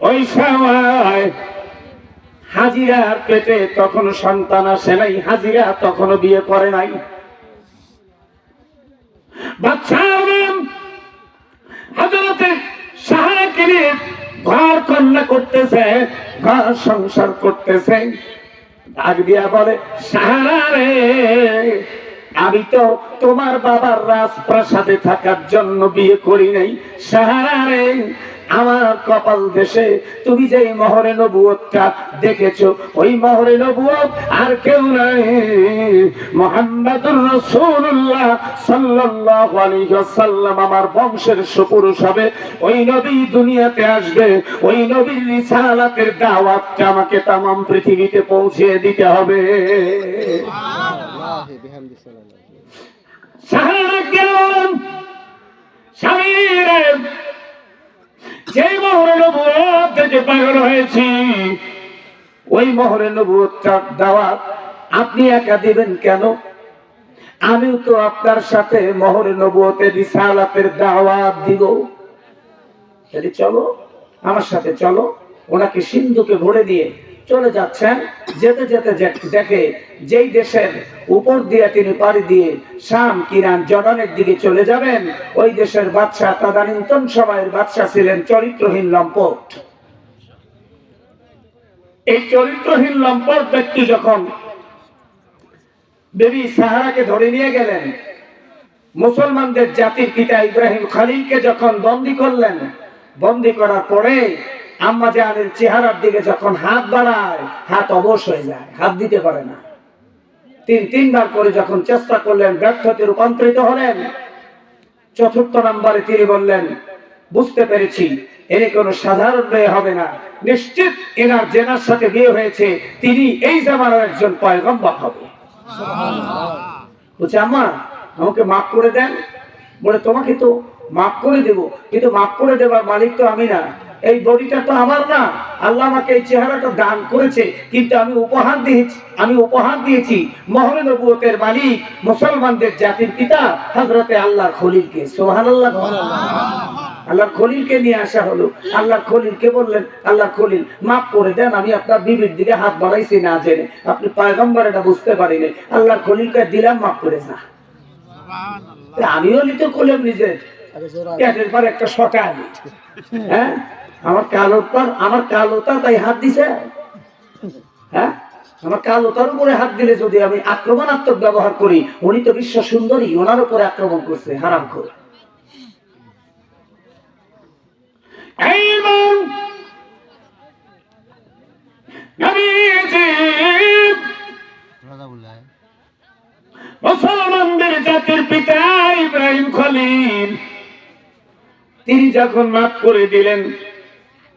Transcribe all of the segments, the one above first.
ওই সময় হাজিরার পেটে তখনো সন্তান আসে নাই, হাজিরা তখনো বিয়ে করে নাই। ঘর কন্যা করতেছে, ঘর সংসার করতেছে। বলে আমি তো তোমার বাবার রাজপ্রাসাদে থাকার জন্য বিয়ে করি নাই। সাহারা রে আমার কপাল দেশে তুমি যে মহরে নবুয়তটা দেখেছ ওই মহরে নবুয়ত আর কেউ নাই। মোহাম্মদুর রাসূলুল্লাহ সাল্লাল্লাহু আলাইহি ওয়াসাল্লাম আমার বংশের সুপুরুষ হবে। ওই নবী দুনিয়াতে আসবে ওই নবীর রিসালাতের দাওয়াতটা আমাকে तमाम পৃথিবীতে পৌঁছে দিতে হবে। সুবহানাল্লাহ বিহামদি সাল্লাল্লাহু আলাইহি যে মোহরে নবুয়ত থেকে পাগল হয়েছি, ওই মহরে নবুয়তটার দাওয়াত আপনি একা দিবেন কেন? আমিও তো আপনার সাথে মহরে নবুয়তে রিসালাতের দাওয়াত দিব। তাহলে চলো, আমার সাথে চলো, ওনাকে সিন্ধুকে ভরে দিয়ে চলে যাচ্ছেন, যেতে যেতে দেখে যেই দেশের উপর দিয়ে তিনি পাড়ি দিয়ে শাম কিরান জর্ডানের দিকে চলে যাবেন, ওই দেশের বাদশাহ তদানীন্তন সময়ের বাদশাহ ছিলেন চরিত্রহীন লম্পট। এই চরিত্রহীন লম্পট ব্যক্তি যখন বেবি সাহারাকে ধরে নিয়ে গেলেন, মুসলমানদের জাতির পিতা ইব্রাহিম খালিলকে যখন বন্দি করলেন, বন্দি করার পরে আম্মা জাহানের চেহারার দিকে যখন হাত বাড়ায়, হাত অবশ হয়ে যায়, হাত দিতে পারে না। তিন, তিনবার করে যখন চেষ্টা করলেন, ব্যর্থতে রূপান্তরিত হলেন, চতুর্থ নম্বরে তিনি বললেন, বুঝতে পেরেছি এনে কোনো সাধারণ মেয়ে হবে না। নিশ্চিত এনার জেনার সাথে বিয়ে হয়েছে, তিনি এই জামানার একজন পয়গম্বর হবে। বলছে, আম্মা, আমাকে মাফ করে দেন। বলে, তোমাকে তো মাফ করে দেব, কিন্তু মাফ করে দেবার মালিক তো আমি না। এই বডিটা তো আমার না। আল্লাহ আমাকে এই চেহারাটা দান করেছে কিন্তু আমি উপহার দিয়েছি আমি উপহার দিয়েছি মহলে নবুয়তের মালিক মুসলমানদের জাতির পিতা হজরতে আল্লাহ খলিলকে। সোহান আল্লাহ আল্লাহ খলিলকে নিয়ে আসা হলো। আল্লাহ খলিলকে বললেন আল্লাহ খলিল মাফ করে দেন আমি আপনার বিবির দিকে হাত বাড়াইছি না জেনে। আপনি পায়গম্বর এটা বুঝতে পারিনি। আল্লাহ খলিলকে দিলাম মাফ করে না আমিও নিতে করলাম নিজের। ক্যাটের পর একটা সকাল হ্যাঁ? আমার কালো আমার কালোতা তাই হাত দিছে। হ্যাঁ? আমার কালোতার উপরে হাত দিলে যদি আমি আক্রমণাত্মক ব্যবহার করি, উনি তো বিশ্ব সুন্দরী, ওনার উপরে আক্রমণ করছে, হারাম করে মুসলমানদের জাতির পিতা ইব্রাহিম খলিল, তিনি যখন মাফ করে দিলেন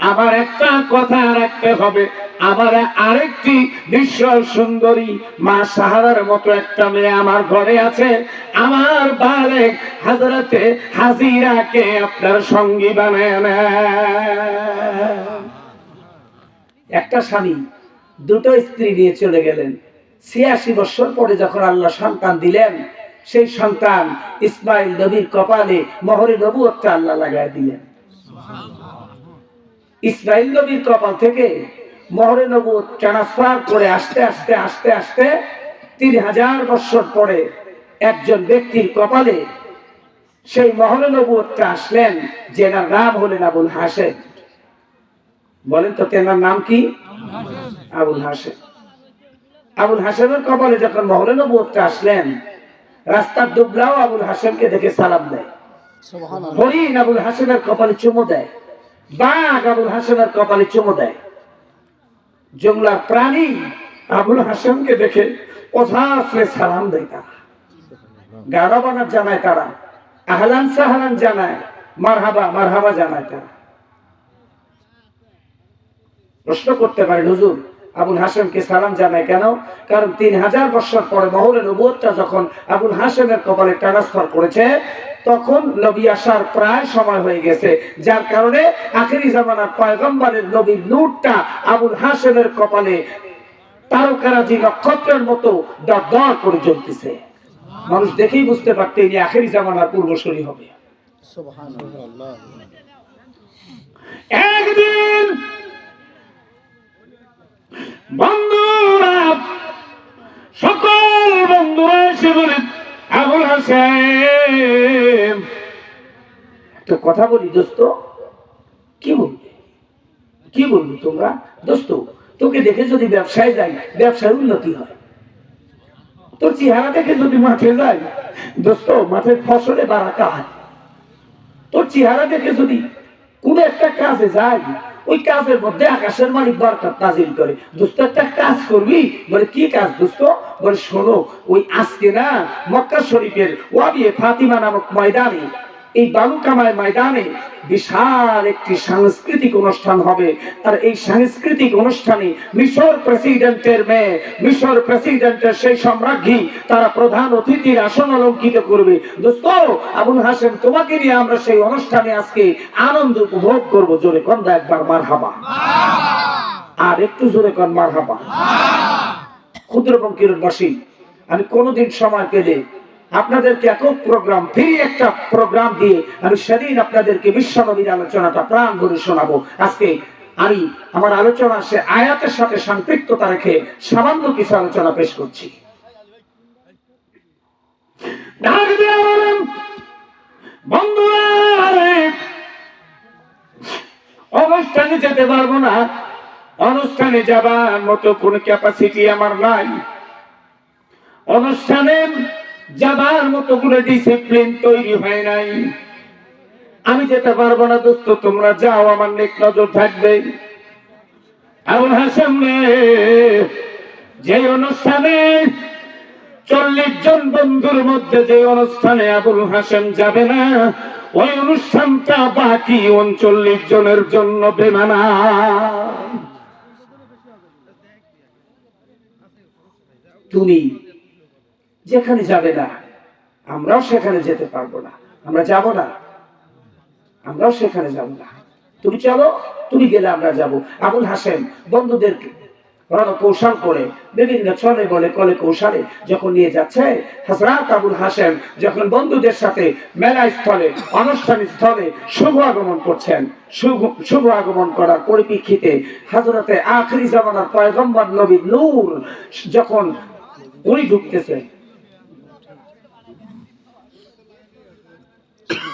আবার একটা কথা রাখতে হবে। আবার আরেকটি বিশ্ব সুন্দরী মা সাহারার মতো একটা মেয়ে আমার ঘরে আছে। আমার বারে হাজরাতে হাজিরাকে আপনার সঙ্গী বানায়। একটা স্বামী দুটো স্ত্রী নিয়ে চলে গেলেন। ছিয়াশি বছর পরে যখন আল্লাহ সন্তান দিলেন সেই সন্তান ইসমাইল নবীর কপালে মহরে নবুয়তটা আল্লাহ লাগায় দিলেন। ইসরায়েল নবীর কপাল থেকে মহরে নবুর ট্রান্সফার করে আসতে আসতে আসতে আসতে তিন হাজার বছর পরে একজন ব্যক্তির কপালে সেই মহরে নবুরটা আসলেন যেনার নাম হলেন আবুল হাসেন বলেন তো তেনার নাম কি? আবুল হাসেন আবুল হাসেনের কপালে যখন মহরে নবুরটা আসলেন রাস্তার দুবলাও আবুল হাসেনকে দেখে সালাম দেয়। হরিণ আবুল হাসেনের কপালে চুমো দেয়। বাঘ আবুল হাসেমের কপালে চুমো দেয়। জংলার প্রাণী আবুল হাসেমকে দেখে ওঝাসলে সালাম দেয় তারা। গাড়া বানার জানায় তারা। আহলান সাহালান জানায়। মারহাবা মারহাবা জানায় তারা। প্রশ্ন করতে পারে, হুজুর, আবুল হাসেমকে সালাম জানায় কেন? কারণ তিন হাজার বছর পরে মহলে নবুয়তটা যখন আবুল হাসেমের কপালে ট্রান্সফার করেছে তখন নবী আসার প্রায় সময় হয়ে গেছে। যার কারণে আখেরি জামানার পয়গম্বরের নবীর নূরটা আবুল হাসেমের কপালে তারকারাজি নক্ষত্রের মতো দর দর করে জ্বলতেছে। মানুষ দেখেই বুঝতে পারতে ইনি আখেরি জামানার পূর্বসরী হবে। একদিন বন্ধুরা, সকল বন্ধুরা এসে বলে, আবুল হাসেম একটা কথা বলি, দোস্ত। কি বলবে? কি বলবি তোমরা? দোস্ত, তোকে দেখে যদি ব্যবসায় যাই, ব্যবসায় উন্নতি হয়। তোর চেহারা দেখে যদি মাঠে যাই, দোস্ত মাঠের ফসলে বাড়াকা হয়। তোর চেহারা দেখে যদি কোন একটা কাজে যাই, ওই কাজের মধ্যে আকাশের মালিক বরকত নাজিল করে। দোস্ত, একটা কাজ করবি? বলে, কি কাজ দোস্ত? বলে, শোনো, ওই আজকে না মক্কা শরীফের ওয়াবিয়ে ফাতিমা নামক ময়দানে এই বালুকামায় ময়দানে বিশাল একটি সাংস্কৃতিক অনুষ্ঠান হবে। আর এই সাংস্কৃতিক অনুষ্ঠানে মিশর প্রেসিডেন্টের মেয়ে, মিশর প্রেসিডেন্টের সেই সম্রাজ্ঞী, তারা প্রধান অতিথির আসন অলঙ্কিত করবে। দোস্ত, আবুল হাসেম তোমাকে নিয়ে আমরা সেই অনুষ্ঠানে আজকে আনন্দ উপভোগ করব। জোরে কন্দা একবার মার হাবা আর একটু জোরে কন মার হাবা ক্ষুদ্র বসি আমি কোনোদিন সময় পেলে আপনাদেরকে একক প্রোগ্রাম ফ্রি একটা প্রোগ্রাম দিয়ে আমি সেদিন আপনাদেরকে বিশ্বনবীর আলোচনাটা প্রাণ ভরে শোনাবো। আজকে আমি আমার আলোচনা সে আয়াতের সাথে সম্পৃক্ততা রেখে সামান্য কিছু আলোচনা পেশ করছি। অনুষ্ঠানে যেতে পারব না। অনুষ্ঠানে যাবার মতো কোন ক্যাপাসিটি আমার নাই। অনুষ্ঠানে যাবার মতো কোনো ডিসিপ্লিন তৈরি হয় নাই। আমি যেতে পারব না দোস্ত, তোমরা যাও, আমার নেক নজর থাকবে। আবুল হাসান যে অনুষ্ঠানে চল্লিশ জন বন্ধুর মধ্যে যে অনুষ্ঠানে আবুল হাসান যাবে না, ওই অনুষ্ঠানটা বাকি উনচল্লিশ জনের জন্য বেমানা। তুমি যেখানে যাবে না, আমরাও সেখানে যেতে পারব না। আমরা যাব না। আমরাও সেখানে যাব না। তুমি চলো, তুমি গেলে আমরা যাব। আবুল হাসেম বন্ধুদেরকে রণ কৌশল করে বিভিন্ন ছলে বলে কলে কৌশলে যখন নিয়ে যাচ্ছে হাজরাত আবুল হাসেম যখন বন্ধুদের সাথে মেলা স্থলে, অনুষ্ঠান স্থলে শুভ আগমন করছেন, শুভ আগমন করার পরিপ্রেক্ষিতে হাজরাতে আখরি জামানার পয়গম্বর নবী নূর যখন উনি ঢুকতেছে কোন আপনি কোন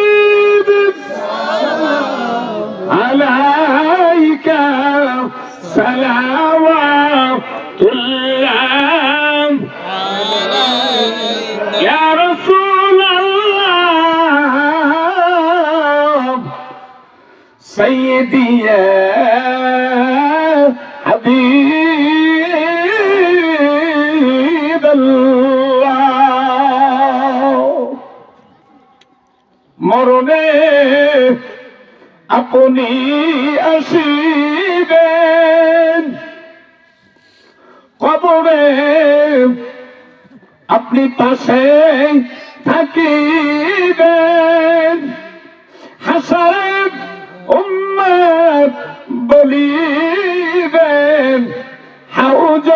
سيدي يا حبيب الله মরণে আপনি আসিবেন কবরে আপনি পাশে থাকিবেন হাসান উম্মত বলিবেন হাউজ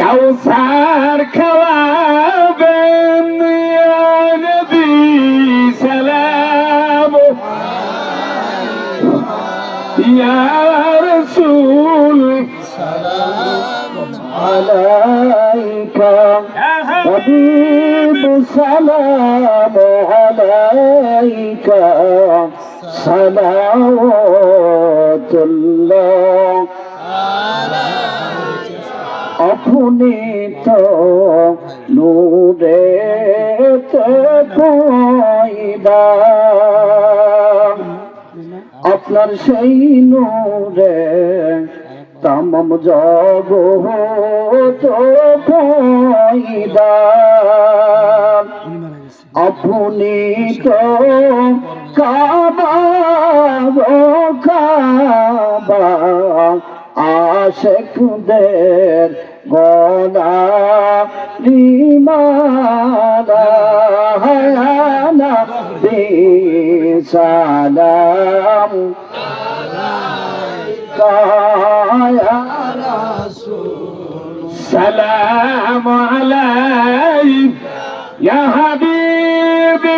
কাউসার খাওয়াবেন নবী সালাম। ইয়া রাসূল সালাম আলাইকা হাবিব সালাম আলাইকা। صلوات الله আপনি তো নূরে পয়দা আপনার সেই নূরে তামম জগত পয়দা আপনি তো কাবা ও কাবা আশেকদের গলা নিমালা হায়ানা সালাম কায়া সালাম আলাইক ইয়া হাবিবি।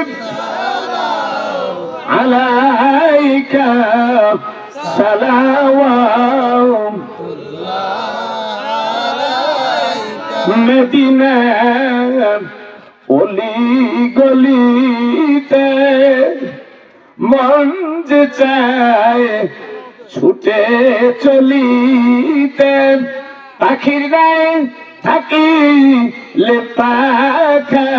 عليك سلام মদিনা অলি গলিতে মন যে চায় ছুটে চলিতে পাখির গায়ে থাকি লেপাখা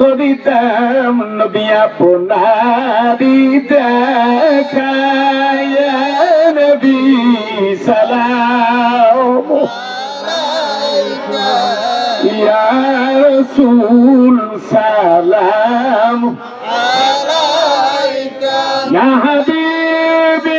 করিতাম নবী আপনারি দেখায় নবী সালাম। ইয়া রাসূল সালাম। আলাইকা ইয়া হাবিবি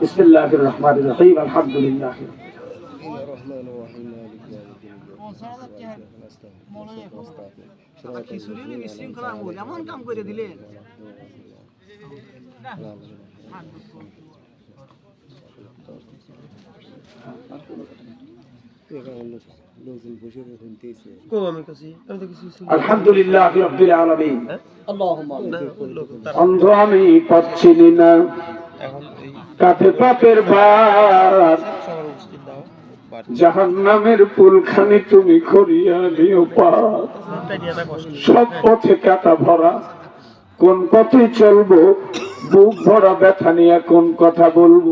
বিসমিল্লাহির রহমানির রহিম আলহামদুলিল্লাহ খিচুড়ি বিশৃঙ্খলার মূল আলহামদুলিল্লাহ রব্বিল আলামিন। অন্ধ আমি পাচ্ছি না। কাঁধে পাপের ভার জাহান নামের পুলখানি তুমি করিয়া দিও পার সব পথে কাটা ভরা। কোন পথে চলবো? বুক ভরা ব্যথা নিয়ে কোন কথা বলব?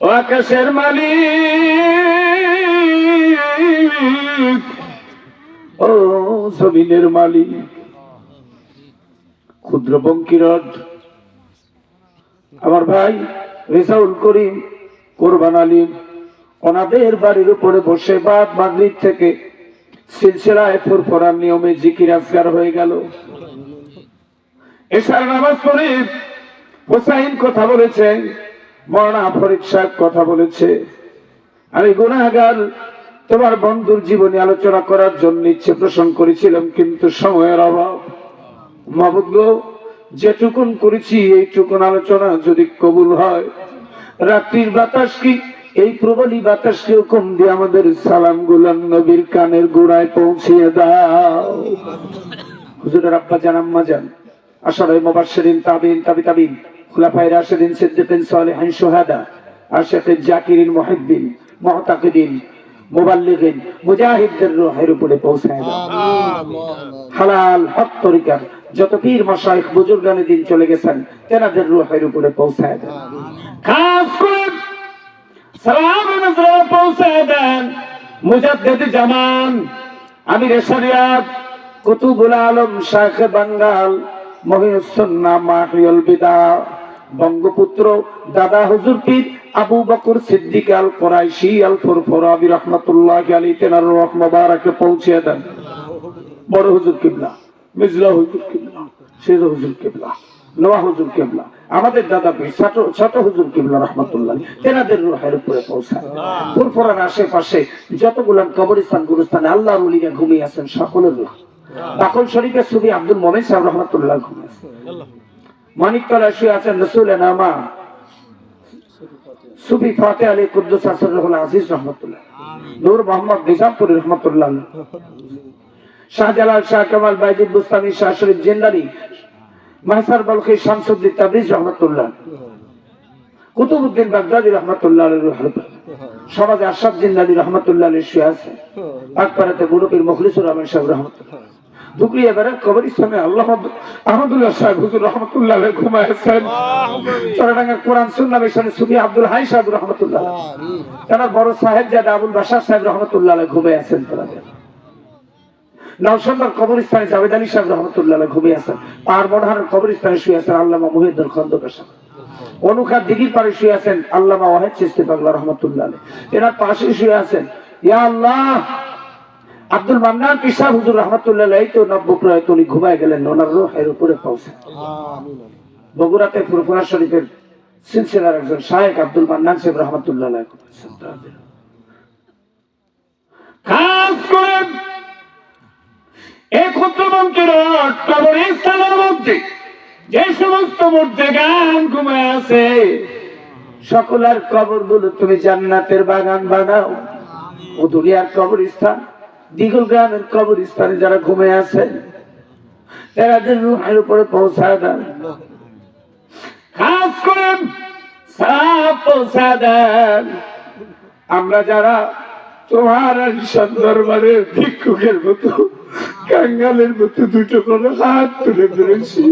আকাশের মালিক, ও জমিনের মালিক, ক্ষুদ্র বঙ্কিরদ আমার ভাই রেসাউল করিম, কোরবান আলী ওনাদের বাড়ির উপরে বসে বাদ মাগরিব থেকে সিলসিলায় ফুরফুরার নিয়মে জিকির আজগার হয়ে গেল। এশার নামাজ পড়ে হোসাইন কথা বলেছে মরনা ফরিদ সাহেব কথা বলেছে। আমি গুনাগার তোমার বন্ধুর জীবনী আলোচনা করার জন্য ইচ্ছে পোষণ করেছিলাম, কিন্তু সময়ের অভাব। মাহবুদ গো, যেটুকুন করেছি, এইটুকুন আলোচনা যদি কবুল হয়। রাত্রির বাতাস কি? এই প্রবলী বাতাসকে হুকুম দিয়ে আমাদের সালাম গুলাম নবীর কানের গোড়ায় পৌঁছিয়ে দাও। হুজুরের আব্বা জান, আম্মা জান আশারাই মুবাশশিরিন তাবিন, তাবি তাবিন। খুলাফায়ে রাশিদিন সিদ্দিকিন সালিহিন শুহাদা আশিকিন জাকিরিন মুহিব্বিন মুতাকিদিন মুবাল্লিগিন মুজাহিদদের রূহের উপরে পৌঁছায় দাও। হালাল হক তরিকার যত পীর মাশাইখ বুজুর্গানে দিন চলে গেছেন তেনাদের রূহের উপরে পৌঁছায় দেন খাস করে সালাম নজরে পৌঁছায় দেন মুজাদ্দিদ জামান আমির শরিয়াত কুতুবুল আলম শাহ বাঙ্গাল মহিউসুন্নাহ মাহিউল বিদা বঙ্গপুত্র দাদা হুজুর পীর আবু বকর সিদ্দিক আল কোরাইশি আল ফুরফুরাবি রহমাতুল্লাহ আলী তেনার রহ মোবারকে পৌঁছে দেন। বড় হুজুর কিবলা, মিজলা হুজুর কিবলা হুজুর কিবলা নোয়া হুজুর কিবলা, আমাদের দাদা পীর হুজুর কিবলা তেনাদের উপরে পৌঁছায়। ফুরফুরার আশেপাশে যতগুলো কবরস্থান, গুরুস্থানে আল্লাহর উলিরা ঘুমিয়ে আছেন, সকলের রুহ। শরীফের ছবি আব্দুল মোমেন সাহেব রহমাতুল্লাহ ঘুমিয়ে মানিকতলা শুয়ে আছেন রসুল নামা সুফি ফাতে আলী কুদ্দুস আসর আজিজ রহমতুল্লাহ। নূর মোহাম্মদ নিজামপুর রহমতুল্লাহ। শাহজালাল শাহ কামাল বাইজিদ বুস্তানি শাহ শরীফ জিন্দারি মাহসার বলখি শামসুদ্দিন তাবরিজ রহমতুল্লাহ। কুতুবুদ্দিন বাগদাদি রহমতুল্লাহ সমাজে আশাফ জিন্দাদি রহমতুল্লাহ শুয়ে আছে। পাকপাড়াতে বুড়ুকির মখলিসুর রহমান সাহেব রহমতুল্লাহ। দুকরিয়া বেড়ার কবরস্থানে আল্লাহ আহমদুল্লাহ সাহেব হুজুর রহমতুল্লাহ কোরআন সুন্না মিশনে সুফি আব্দুল হাই সাহেব রহমতুল্লাহ তারা বড় সাহেব জাদা আবুল বাসার সাহেব রহমতুল্লাহ ঘুমিয়ে আছেন তাদের। নওশান্দার কবরস্থানে জাভেদ আলী সাহেব রহমতুল্লাহ আলী ঘুমিয়ে আছেন পাহাড় মনোহারের কবরস্থানে শুয়ে আছেন আল্লামা মহিউদ্দিন খন্দকার সাহেব। অনুখার দিঘির পারে শুয়ে আছেন আল্লামা ওয়াহেদ চিস্তি পাগলা রহমতুল্লাহ এনার পাশে শুয়ে আছেন ইয়া আল্লাহ আব্দুল মান্নান পিসা হুজুর রহমতুল্লাহ তো নব্য প্রয়াত উনি ঘুমায় গেলেন ওনার রোহের উপরে পৌঁছে বগুড়াতে ফুরফুরা শরীফের সিলসিলার একজন শাহেক আব্দুল মান্নান সাহেব রহমতুল্লাহ খাস করে এই ক্ষুদ্রবঙ্কের কবরস্থানের মধ্যে যে সমস্ত মধ্যে গান ঘুমায় আছে সকলের কবরগুলো তুমি জান্নাতের বাগান বানাও। ও দুনিয়ার কবরস্থান। দিগুল গ্রামের কবরস্থানে যারা ঘুমে আছে তাদের রুহের উপরে পৌঁছায় দেন খাস করে সাপ পৌঁছা দেন আমরা যারা তোমার আলিশান দরবারে ভিক্ষুকের মতো, কাঙ্গালের মতো দুটো করে হাত তুলে ধরেছি,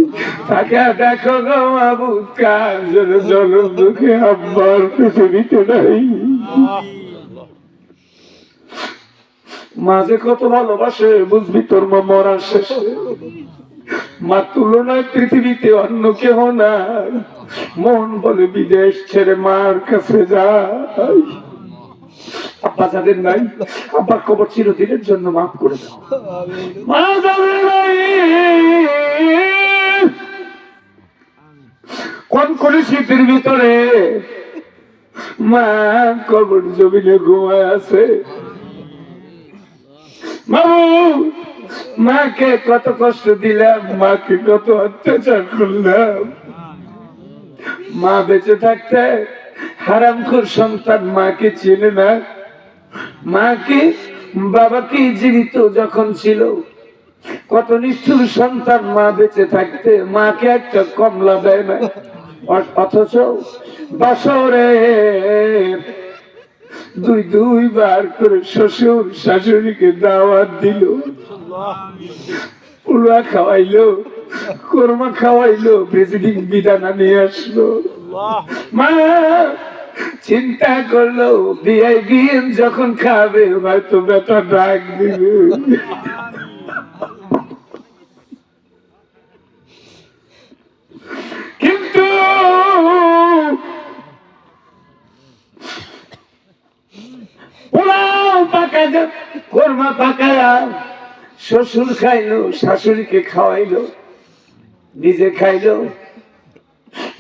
তাকে দেখো গো মাবুদ, কার জন্য দুঃখে আব্বার পৃথিবীতে নাই। মাঝে কত ভালোবাসে, বুঝবি তোর মা মরার শেষে। মা তুলনায় পৃথিবীতে অন্য কেহ নাই। মন বলে বিদেশ ছেড়ে মার কাছে যায়। আব্বা যাদের নাই, আব্বার কবর চিরদিনের জন্য মাফ করে কোন কোন শীতের ভিতরে মা কবর জমিনে ঘুমায় আছে? মাকে কত কষ্ট দিলাম, মাকে কত অত্যাচার করলাম। মা বেঁচে থাকতে হারামখোর সন্তান মাকে চেনে না। মাকে, বাবাকে জীবিত যখন ছিল, কত নিষ্ঠুর সন্তান মা বেঁচে থাকতে মাকে একটা কমলা দেয় না। অথচ বাসরে দুই দুই বার করে শ্বশুর শাশুড়িকে দাওয়াত দিল। উলা খাওয়াইলো, কোরমা খাওয়াইলো প্রেসিডিং বিধানা নিয়ে আসলো। মা চিন্তা করল বিয়েন যখন খাবে, হয়তো বেটা ডাক দিবে কিন্তু পোলাও পাকা কোরমা পাকায়া শ্বশুর খাইলো, শাশুড়িকে খাওয়াইলো, নিজে খাইলো,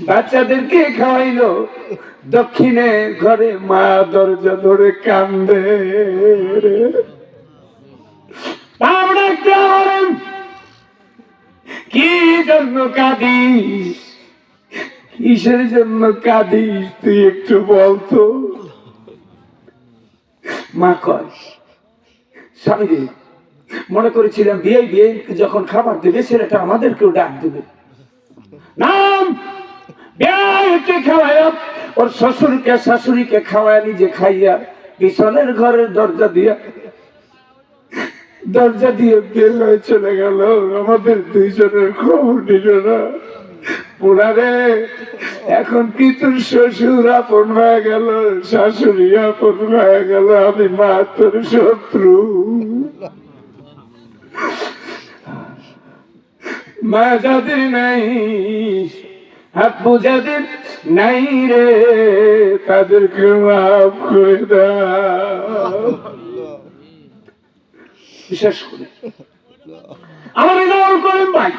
বাচ্চাদেরকে খাওয়াইলো, দক্ষিণে ঘরে মা দরজা ধরে কান্দে কি জন্য কাঁদিস? কিসের জন্য কাঁদিস? তুই একটু বলতো। মা কয় স্বামী রে, মনে করেছিলাম বিয়ে বিয়ে যখন খাবার দেবে ছেলেটা আমাদেরকেও ডাক দেবে। নাম বিয়েকে খাওয়ায় ওর শ্বশুরকে শাশুড়িকে খাওয়ায় নিজে খাইয়া পিছনের ঘরের দরজা দিয়া দরজা দিয়ে বের হয়ে চলে গেল। আমাদের দুইজনের খবর নিল না। পুরারে এখন কি তোর শ্বশুর আপন হয়ে গেল, শাশুড়ি আপন হয়ে গেল, আমি মা তোর শত্রু। মা যাদের নাই আপু যাদের নাই রে, তাদেরকে মাফ করে দাও। বিশেষ করে আমার করেন ভাই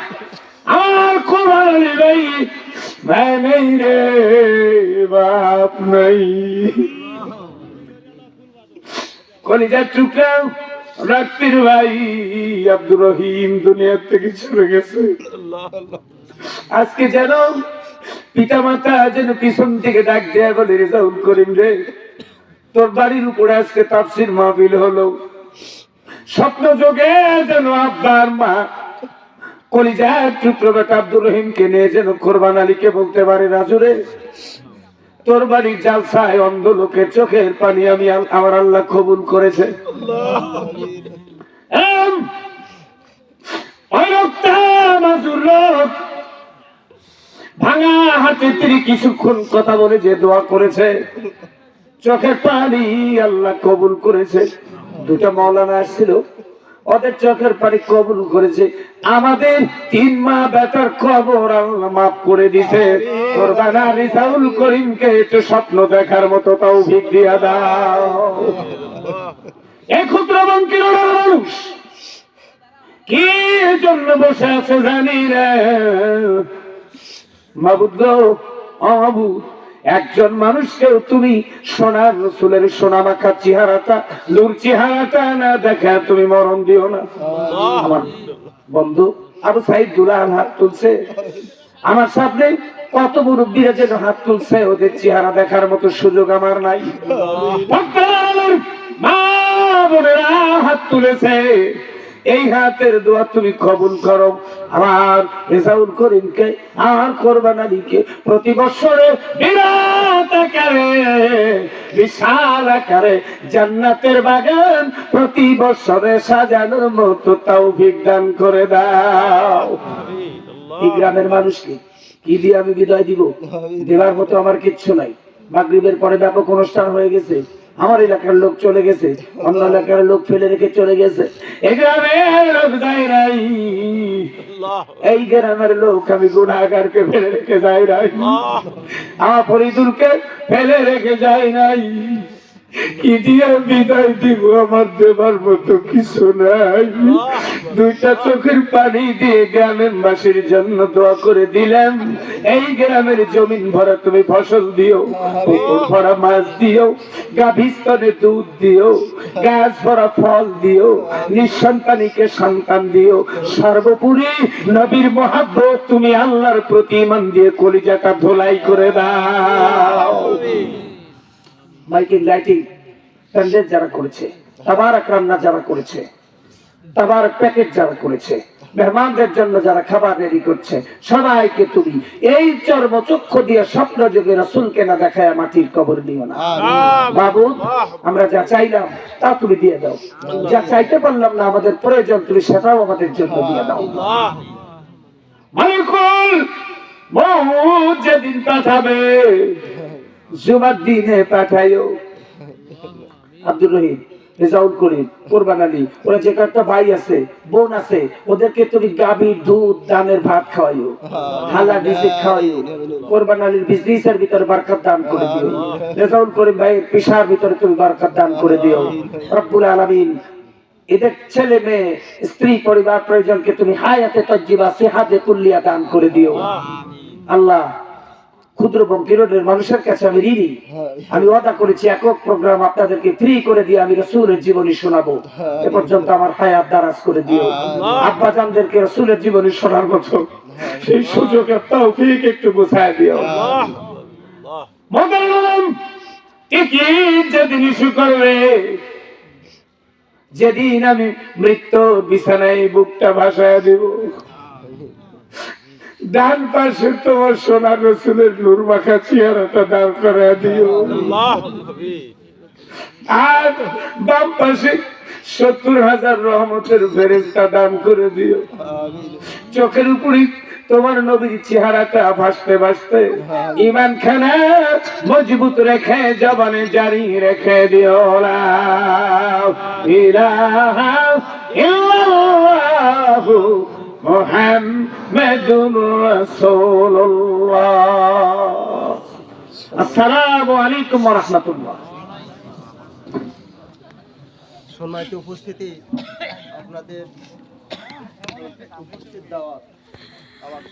আমার ভালো লাগে ভাই ভাই নেই রে, বাপ নাই। কলিজার টুকরা রাত্রির ভাই আব্দুর রহিম দুনিয়ার থেকে চলে গেছে। আজকে যেন পিতা মাতা যেন পিছন থেকে ডাক দেয়া বলে রেজাউল করিম রে, তোর বাড়ির উপরে আজকে তাপসির মাহবিল হলো। স্বপ্ন যোগে যেন আব্বার মা নিয়ে যেন পারে তোর বাড়ির অন্ধ লোকের চোখের পানি আমি আমার আল্লাহ কবুল করেছে। ভাঙা হাতে তিনি কিছুক্ষণ কথা বলে যে দোয়া করেছে। চোখের পানি আল্লাহ কবুল করেছে। দুটা মৌলানা আসছিল। ওদের চোখের পানি কবুল করেছে। আমাদের তিন মা বেটার খবর আল্লাহ মাফ করে দিছে। কোরবানা রিসাউল করিমকে একটু স্বপ্ন দেখার মতো তাও ভিক দিয়া দাও। ক্ষুদ্র বঙ্কির মানুষ। কি জন্য বসে আছে জানি রে? মাবুদ গো অমাবুদ একজন মানুষকেও তুমি সোনার রসুলের সোনা মাখা চেহারাটা লুর চেহারাটা না দেখা তুমি মরণ দিও না। আমার বন্ধু আবু সাইদ দুলাল হাত তুলছে। আমার সামনে কত মুরব্বীরা যেন হাত তুলছে ওদের চেহারা দেখার মতো সুযোগ আমার নাই। মা বোনেরা হাত তুলেছে। এই হাতের দোয়া তুমি কবুল করো। আমার রেজাউল করিমকে আমার কোরবান আলীকে প্রতি বছরে বিরাট আকারে বিশাল আকারে জান্নাতের বাগান প্রতি বছরে সাজানোর মতো তাও দান করে দাও। এই গ্রামের মানুষকে কি? দিয়ে আমি বিদায় দিব? দেওয়ার মতো আমার কিচ্ছু নাই। মাগরিবের পরে ব্যাপক অনুষ্ঠান হয়ে গেছে। আমার এলাকার লোক চলে গেছে অন্য এলাকার লোক ফেলে রেখে চলে গেছে। এই গ্রামের লোক যায় নাই। এই গ্রামের লোক আমি গুণাগারকে ফেলে রেখে যাই নাই। আমার ফরিদুলকে ফেলে রেখে যাই নাই। কি দিয়ে বিদায় দিব আমার দেবার মতো কিছু নাই। দুইটা চোখের পানি দিয়ে গ্রামের বাসীর জন্য দোয়া করে দিলাম। এই গ্রামের জমিন ভরা তুমি ফসল দিও পুকুর ভরা মাছ দিও গাভীস্তনে দুধ দিও গাছ ভরা ফল দিও নিঃসন্তানীকে সন্তান দিও। সর্বোপরি নবীর মহাব্বত তুমি আল্লাহর প্রতি ইমান দিয়ে কলিজাটা ধোলাই করে দাও। মাইকিং লাইটিং প্যান্ডেল যারা করেছে তাবারক রান্না যারা করেছে তাবারক প্যাকেট যারা করেছে মেহমানদের জন্য যারা খাবার রেডি করছে সবাইকে তুমি এই চর্মচক্ষু দিয়ে স্বপ্ন যুগে রসুলকে না দেখায় মাটির কবর দিও না। বাবু আমরা যা চাইলাম তা তুমি দিয়ে দাও। যা চাইতে পারলাম না আমাদের প্রয়োজন তুমি সেটাও আমাদের জন্য দিয়ে দাও। মালিকুল যেদিন পাঠাবে জুমার দিনে পাঠাইও। আব্দুর রহিম রেজাউল করিম কোরবান আলী ওরা যে কয়েকটা ভাই আছে বোন আছে ওদেরকে তুমি গাভী দুধ দানের ভাত খাওয়াইও। হালা খাওয়াইও। কোরবান আলীর বিজনেসের ভিতরে বারকাত দান করে দিও। রেজাউল করিম ভাইয়ের পেশার ভিতরে তুমি বারকাত দান করে দিও। রব্বুল আলামিন এদের ছেলে মেয়ে স্ত্রী পরিবার প্রয়োজনকে তুমি হায়াতে তজ্জিবা সেহাতে তুল্লিয়া দান করে দিও। আল্লাহ ক্ষুদ্র বঙ্কিরোডের মানুষের কাছে আমি ঋণী। আমি ওয়াদা করেছি একক প্রোগ্রাম আপনাদেরকে ফ্রি করে দিয়ে আমি রসুলের জীবনী শোনাবো। এ পর্যন্ত আমার হায়াত দারাজ করে দিও। আব্বা জানদেরকে রসুলের জীবনী শোনার মতো। সেই সুযোগের তৌফিক একটু বোঝায় দিও। যেদিন ইস্যু করবে যেদিন আমি মৃত্যু বিছানায় বুকটা ভাসায় দেব। ডান পাশে তোমার সোনার রসুলের নূর মাখা চেহারাটা দাঁড় করে দিও। আর বাম পাশে সত্তর হাজার রহমতের ফেরেস্তা দান করে দিও। চোখের উপরে তোমার নবীর চেহারাটা ভাসতে ভাসতে ইমান খানা মজবুত রেখে জবানে জারি রেখে দিও লা ইলাহা ইল্লাল্লাহু মুহাম্মাদুর রাসূলুল্লাহ। আসসালামু আলাইকুম ওয়া রাহমাতুল্লাহ। সম্মানিত উপস্থিতি আপনাদের উপস্থিত দেওয়া আমার